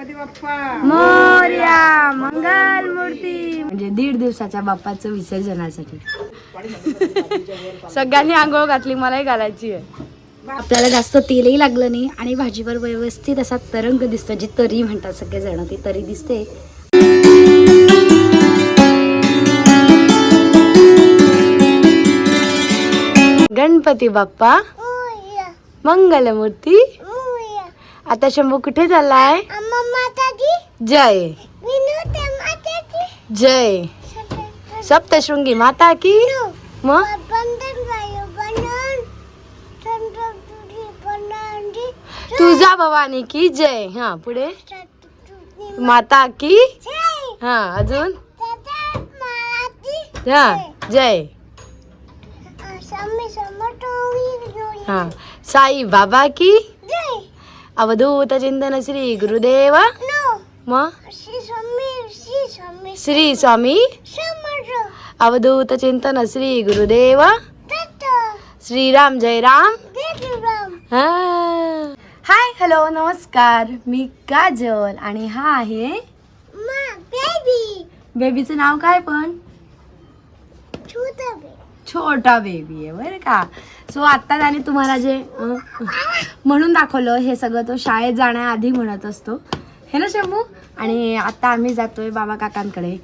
गणपती बाप्पा. मोर्या मंगल मूर्ती. म्हणजे दीड दिवसाच्या बाप्पाचं विसर्जनासाठी. सगळ्यांनी आंघोळ घातली मलाही घालायची आहे. आपल्याला जास्त तेलही लागलं नाही आणि भाजीवर व्यवस्थित असा तरंग दिसतो जी तरी म्हणतात सगळेजण ती तरी दिसते. गणपती बाप्पा मंगलमूर्ती आता शंभू कुठे चाललाय? जय. जय. सप्तशृंगी माता की? मग तुझा भवानी की जय. हा पुढे. माता की? हा अजून? हा जय. हा साई बाबा की? अवधूत चिंतन श्री गुरुदेव मग श्री स्वामी अवधूत चिंतन श्री गुरुदेव श्रीराम जय राम हा. हाय हॅलो नमस्कार मी काजल आणि हा आहे बेबीचं नाव काय पण छोटा बेबी आहे बरं का? सो आत्ता त्याने तुम्हाला जे म्हणून दाखवलं हे सगळं तो शाळेत जाण्याआधी म्हणत असतो. हे ना शंभू? आणि आता आम्ही जातोय बाबा काकांकडे.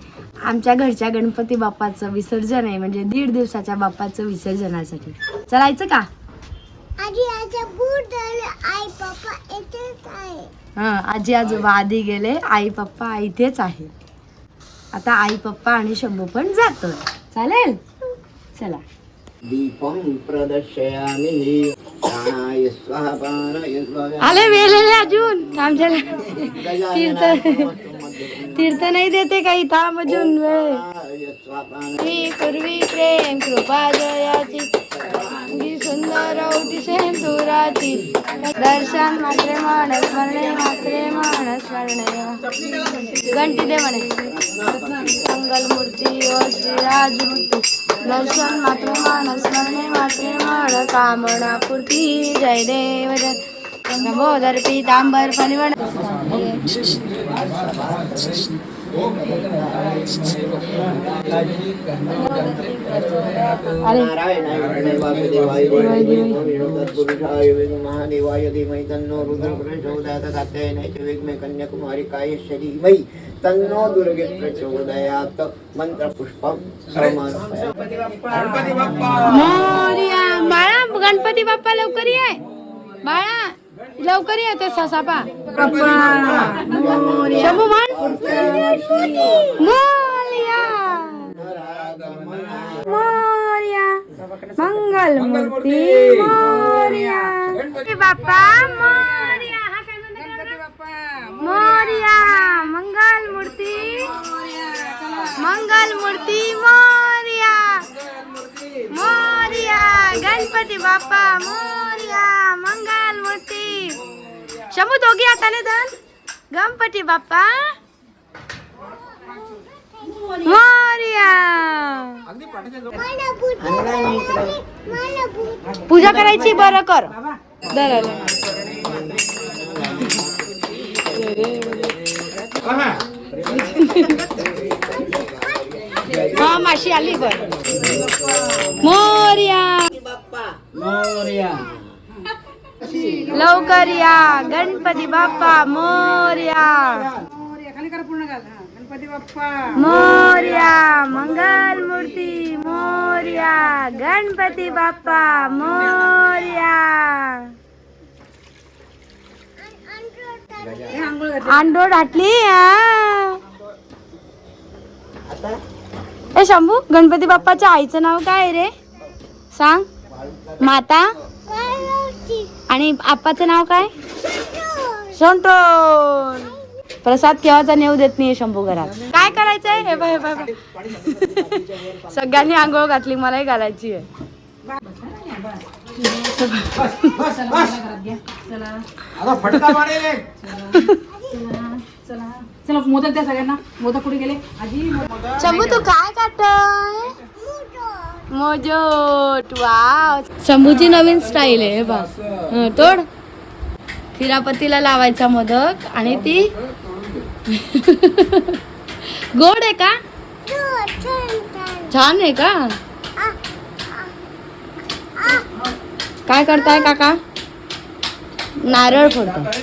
आमच्या घरच्या गणपती बाप्पाचं विसर्जन आहे म्हणजे दीड दिवसाच्या बाप्पाचं विसर्जनासाठी. चलायचं का? हा आजी आजोबा आधी गेले आई पप्पा इथेच आहे. आता आई पप्पा आणि शंभू पण जातोय. चालेल? चला. दीपं प्रदर्शयामि आले वेलेले अजून. आमच्या तीर्थ तीर्थ नाही देते काही थांब अजून वेळ. पूर्वी प्रेम कृपा जयाची. सुंदर औटी सेंदुराची. दर्शन मात्रे मन स्मरणे मात्रे मन स्मरणे घंटी दे म्हणे. मंगल मूर्ती ओ श्रीराज मूर्ती दर्शन मात्रे मन स्मरणे मात्रे मन कामना पूर्ती जय देव नमोदर पीतांबर फणिवण. महादेवाय धीमहि तन्नो रुद्र प्रचोदयात् विद्महे कन्याकुमारिकायस्य धीमहि तन्नो दुर्गे प्रचोदयात् मंत्रपुष्पं समर्पयामि मोरया बाळा गणपती बाप्पा लवकर ये. बाळा लवकर ये ते ससापा शंभू म्हण मोरया। मोरया। मंगल मूर्ती मोर्या बाप्पा मोर्या। हा मंगल मूर्ती मंगल मूर्ती मोर्या। मोर्या। गणपती बाप्पा मोर्या। मंगल मूर्ती शमू दोघी हाताने धन गणपती बाप्पा मोरया. पूजा करायची बरं कर. हा माशी आली बर. मोरया. लवकर या. गणपती बाप्पा मोरया मोरया खाली करा पूर्ण घाल हा गणपती बाप्पा मोरया मंगल मूर्ती मोरया गणपती बाप्पा मोरया। घातली घातली हा. ए शंभू गणपती बाप्पाच्या आईचं नाव काय रे? सांग. माता? आणि आप्पाचं नाव काय? सोंटोन प्रसाद केव्हाचा नेऊ देत नाही शंभू घरात. काय करायचंय? हे बाय बाय सगळ्यांनी आंघोळ घातली मलाही घालायची आहे. चला मोदक द्या सगळ्यांना. मोदक कुठे गेले? आजी मोदक. शंभू तू काय काटय मोजोट. वाव. शंभूची नवीन स्टाईल आहे हे हं, तोड. खिरापतीला लावायचा मोदक आणि ती गोड आहे का छान, आहे का. काय करताय काका नारळ फोडताय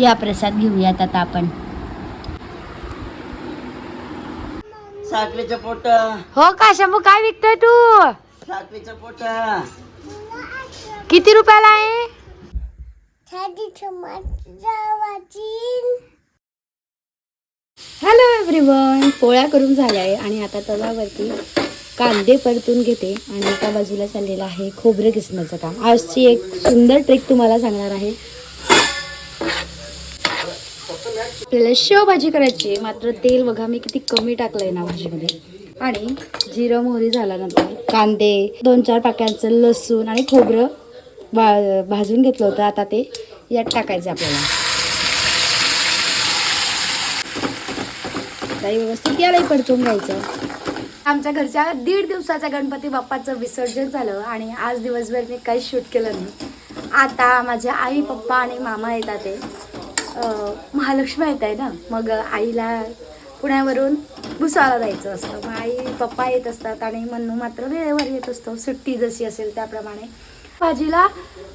या प्रसाद घेऊयात आता आपण साखरेचं पोट हो का शंभू काय विकतोय तू साखरेचं पोट किती रुपयाला आहे. हॅलो एव्हरीवन पोळ्या करून झाल्या आहे आणि आता तव्यावरती कांदे परतून घेते आणि एका बाजूला चाललेलं आहे खोबरं किसण्याचं काम. आजची एक सुंदर ट्रिक तुम्हाला सांगणार आहे. आपल्याला शेवभाजी करायची आहे. मात्र तेल बघा मी किती कमी टाकलंय ना भाजीमध्ये. आणि जिरं मोहरी झाल्यानंतर कांदे दोन चार पाक्यांचं लसूण आणि खोबरं भा भाजून घेतलं होतं. आता ते यात टाकायचं आपल्याला. काही व्यवस्थित यालाही परतून घ्यायचं. आमच्या घरच्या दीड दिवसाच्या गणपती बाप्पाचं विसर्जन झालं आणि आज दिवसभर मी काही शूट केलं नाही. आता माझ्या आई पप्पा आणि मामा येतात ते. महालक्ष्मी येत आहे ना? मग आईला पुण्यावरून भुसाला जायचं असतं. मग आई पप्पा येत असतात आणि मन्नू मात्र वेळेवर येत असतो. सुट्टी जशी असेल त्याप्रमाणे. भाजीला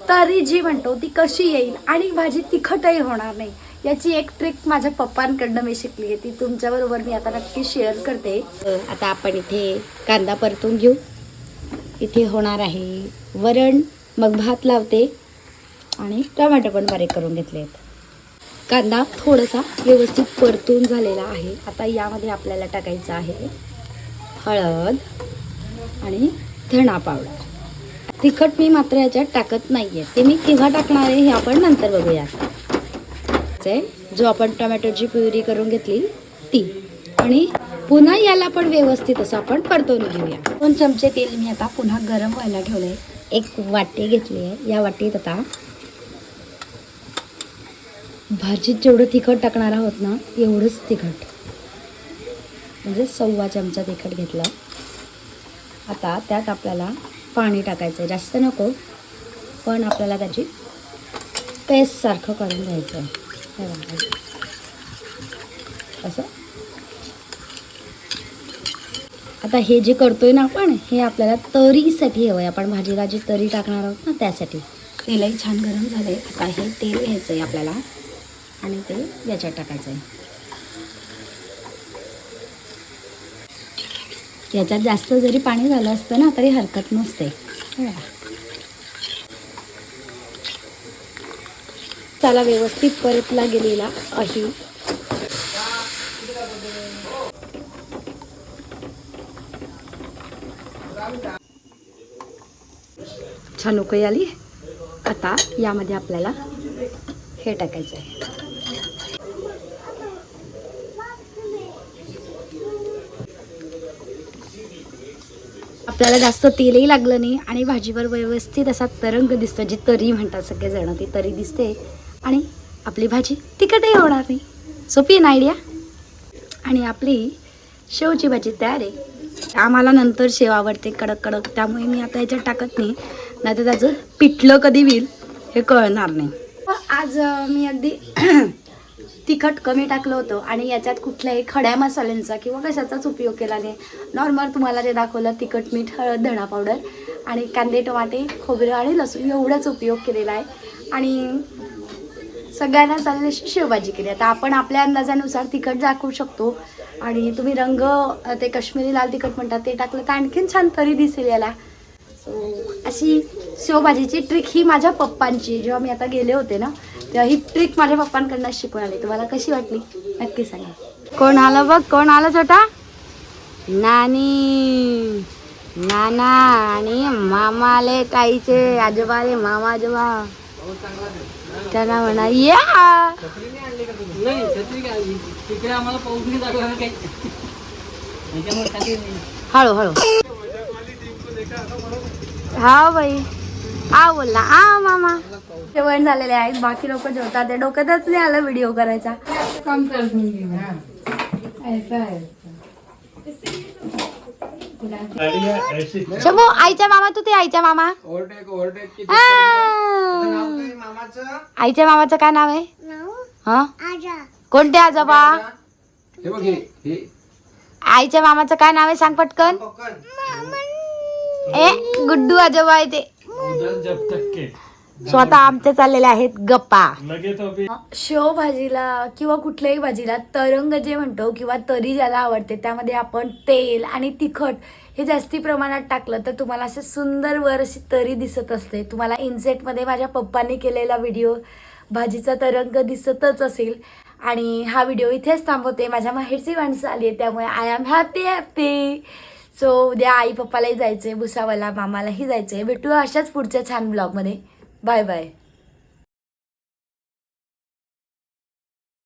तरी जी म्हणतो ती कशी येईल आणि भाजी तिखटही होणार नाही. याची एक ट्रिक माझ्या पप्पांकडनं मी शिकली आहे. ती तुमच्याबरोबर मी आता नक्की शेअर करते. आता आपण इथे कांदा परतून घेऊ. इथे होणार आहे वरण मग भात लावते. आणि टोमॅटो पण बारीक करून घेतले आहेत. कांदा थोडासा व्यवस्थित परतून झालेला आहे. आता यामध्ये आपल्याला टाकायचं आहे हळद आणि धणा पावडर. तिखट मी मात्र याच्यात टाकत नाही आहे ते मी केव्हा टाकणार आहे हे आपण नंतर बघूया जो आपण टोमॅटोची प्युरी करून घेतली ती. आणि पुन्हा याला पण व्यवस्थित असं आपण परतवून घेऊया. दोन चमचे तेल मी आता पुन्हा गरम व्हायला ठेवलंय. एक वाटी घेतली आहे. या वाटीत आता भाजीत जेवढं तिखट टाकणार आहोत ना एवढंच तिखट. म्हणजे सव्वा चमचा तिखट घेतला. आता त्यात आपल्याला पाणी टाकायचं आहे जास्त नको पण आपल्याला त्याची पेस्टसारखं करून घ्यायचं आहे असं. आता हे जे करतोय ना आपण हे आपल्याला तरीसाठी हवं आहे आपण भाजीला जी तरी टाकणार आहोत ना त्यासाठी. तेलही छान गरम झालं आहे आता हे तेल घ्यायचं आहे आपल्याला. आणि ते याच्यात टाकायचं आहे याच्यात जास्त जरी पाणी झालं असतं ना तरी हरकत नसते. चला त्याला व्यवस्थित परतला गेलेला अशी छान उकळी आली. आता यामध्ये आपल्याला हे टाकायचं आहे. आपल्याला जास्त तेलही लागलं नाही आणि भाजीवर व्यवस्थित असा तरंग दिसतो जी तरी म्हणतात सगळेजण ती तरी दिसते. आणि आपली भाजी तिखटही होणार नाही. सोपी आहे ना आयडिया आणि आपली शेवची भाजी तयार आहे. आम्हाला नंतर शेव आवडते कडक कडक त्यामुळे मी आता याच्यात टाकत नाही. नाही तर त्याचं पिठलं कधी होईल हे कळणार नाही. आज मी अगदी तिखट कमी टाकलं होतं आणि याच्यात कुठल्याही खड्या मसाल्यांचा किंवा कशाचाच उपयोग केला नाही. नॉर्मल तुम्हाला जे दाखवलं तिखट मीठ हळद धणा पावडर आणि कांदे टमाटे खोबरं आणि लसूण एवढाच उपयोग केलेला आहे. आणि सगळ्यांना चाललेली अशी शेवभाजी केली. आता आपण आपल्या अंदाजानुसार तिखट दाखवू शकतो आणि तुम्ही रंग ते काश्मीरी लाल तिखट म्हणतात ते टाकलं तर आणखीन छान तरी दिसेल याला. सो अशी शेवभाजीची ट्रिक ही माझ्या पप्पांची. जेव्हा मी आता गेले होते ना तेव्हा ही ट्रिक माझ्या पप्पांकडनं शिकून आली. तुम्हाला कशी वाटली? नक्की सांगा. कोण आलं बघ? कोण आलं छोटा? नानी. नाना आणि मामा आले ताईचे. आजोबा आले मामा आजोबा. त्यांना म्हणा या. हळू हळू. हा बाई. आ बोलला आ मामा. जेवण झालेले आहेत. बाकी लोक जेवतात. ते डोक्यातच नाही आलं व्हिडिओ करायचा. शंभू आईच्या मामा तू ते आईच्या मामा. आईच्या मामाचं काय नाव आहे? नाव? हा? आजा. कोणते आजोबा? हे बघ हे हे. आईच्या मामाचं काय नाव आहे? सांग पटकन. ए गुड्डू आजोबा आहे ते. जब तक के स्वतः आमचे चाललेले आहेत गप्पा. लगे तो अभी शेव भाजीला किंवा कुठल्याही भाजीला तरंग जे म्हणतो किंवा तरी ज्याला आवडते त्यामध्ये आपण तेल आणि तिखट हे जास्ती प्रमाणात टाकलं तर तुम्हाला असे सुंदर वर अशी तरी दिसत असते. तुम्हाला इन्सेटमध्ये माझ्या पप्पांनी केलेला व्हिडिओ भाजीचा तरंग दिसतच असेल. आणि हा व्हिडिओ इथेच थांबवते. माझ्या माहेरची माणसं आली आहे त्यामुळे I M happy happy so उद्या आई पप्पालाही जायचं आहे भुसावाला मामालाही जायचं आहे भेटूया अशाच पुढच्या छान ब्लॉगमध्ये बाय बाय